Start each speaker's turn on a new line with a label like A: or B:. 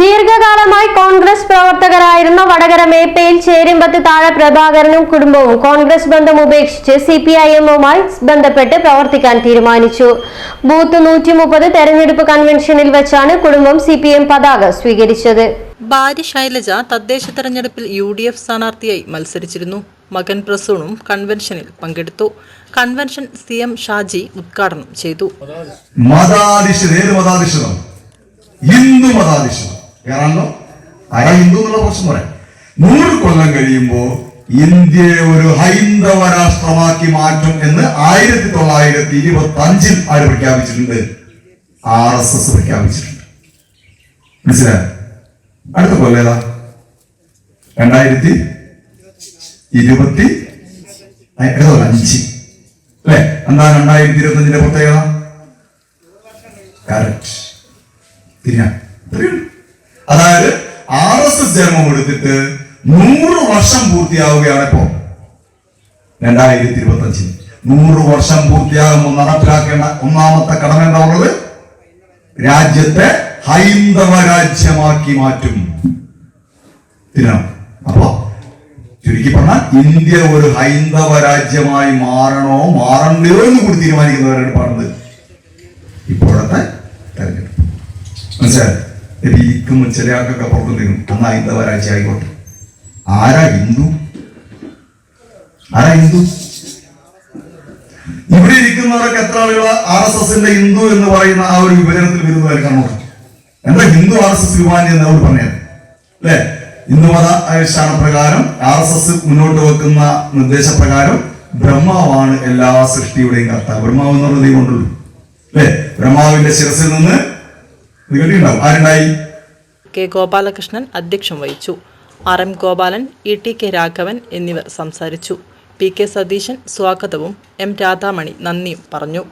A: ദീർഘകാലമായി കോൺഗ്രസ് പ്രവർത്തകരായിരുന്ന വടകര മേപ്പയിൽ ചേരുമ്പത്ത് താഴെ പ്രഭാകരനും കുടുംബവും കോൺഗ്രസ് ബന്ധം ഉപേക്ഷിച്ച് സി പി ഐ എമ്മുമായി ബന്ധപ്പെട്ട് പ്രവർത്തിക്കാൻ തീരുമാനിച്ചു. ബൂത്ത് നൂറ്റി മുപ്പത് തെരഞ്ഞെടുപ്പ് കൺവെൻഷനിൽ വെച്ചാണ് കുടുംബം സി പി എം പതാക സ്വീകരിച്ചത്.
B: ഭാര്യ ശൈലജ തദ്ദേശ തെരഞ്ഞെടുപ്പിൽ യു ഡി എഫ് സ്ഥാനാർത്ഥിയായി മത്സരിച്ചിരുന്നു. മകൻ പ്രസൂണും കൺവെൻഷനിൽ പങ്കെടുത്തു. കൺവെൻഷൻ സി എം ഷാജി ഉദ്ഘാടനം ചെയ്തു.
C: മതാധിഷ്ഠിത? ഹിന്ദു മതാധിഷ്ഠിതം. കേറാണല്ലോ ആരാ ഹിന്ദു എന്നുള്ള പ്രശ്നം പറയാം. നൂറ് കൊല്ലം കഴിയുമ്പോൾ ഇന്ത്യയെ ഒരു ഹൈന്ദവ രാഷ്ട്രമാക്കി മാറ്റും എന്ന് ആയിരത്തി തൊള്ളായിരത്തി ഇരുപത്തി അഞ്ചിൽ ആര് പ്രഖ്യാപിച്ചിട്ടുണ്ട്? ആർ എസ് എസ് പ്രഖ്യാപിച്ചിട്ടുണ്ട്. മനസ്സിലായോ? അടുത്ത കൊല്ലം ഏതാ? രണ്ടായിരത്തി ഇരുപത്തി അഞ്ച്. അല്ലെ? എന്താ രണ്ടായിരത്തി ഇരുപത്തി അഞ്ചിന്റെ പ്രത്യേകത? കറക്റ്റ് തിരിഞ്ഞ. അതായത് ആർ എസ് എസ് ജന്മം എടുത്തിട്ട് നൂറ് വർഷം പൂർത്തിയാവുകയാണ് ഇപ്പോൾ രണ്ടായിരത്തി ഇരുപത്തി അഞ്ചിൽ നൂറ് വർഷം പൂർത്തിയാകുമ്പോൾ നടപ്പിലാക്കേണ്ട ഒന്നാമത്തെ കടമ എന്താ ഉള്ളത്? രാജ്യത്തെ ഹൈന്ദവ രാജ്യമാക്കി മാറ്റും. തിരണം അപ്പോ ചുരുക്കി പറഞ്ഞാൽ ഇന്ത്യ ഒരു ഹൈന്ദവ രാജ്യമായി മാറണോ മാറണ്ടയോ എന്ന് കൂടി തീരുമാനിക്കുന്നവരാണ് പറഞ്ഞത് ഇപ്പോഴത്തെ തെരഞ്ഞെടുപ്പ്. മനസ്സിലായോ? ഇപ്പൊ ഇരിക്കും ചില ആൾക്കൊക്കെ പുറത്തുണ്ടെങ്കിലും അന്ന് ഹൈന്ദവ രാജ്യം ആയിക്കോട്ടെ ആരാ ഹിന്ദു? ആരാ ഹിന്ദു? ഇവിടെ ഇരിക്കുന്നവരൊക്കെ എത്ര ആളുകൾ ആർ എസ് എസിന്റെ ഹിന്ദു എന്ന് പറയുന്ന ആ ഒരു വിഭജനത്തിൽ നോക്കും എന്താ ഹിന്ദു ആർ എസ് എസ് വിമാനി എന്ന് അവർ പറഞ്ഞത്? അല്ലെ? അനുഷ്ഠാന പ്രകാരം ആർ എസ് എസ് മുന്നോട്ട് വെക്കുന്ന നിർദ്ദേശപ്രകാരം ബ്രഹ്മാവാണ് എല്ലാ സൃഷ്ടിയുടെയും കർത്താവ്. ബ്രഹ്മാവ് എന്നുള്ള ദൈവം ഉണ്ടല്ലോ. അല്ലെ? ബ്രഹ്മാവിന്റെ ശിരസിൽ നിന്ന്
B: കെ ഗോപാലകൃഷ്ണൻ അധ്യക്ഷം വഹിച്ചു. R M Gopalan E T K Raghavan എന്നിവർ സംസാരിച്ചു. പി കെ സതീശൻ സ്വാഗതവും എം രാധാമണി നന്ദിയും പറഞ്ഞു.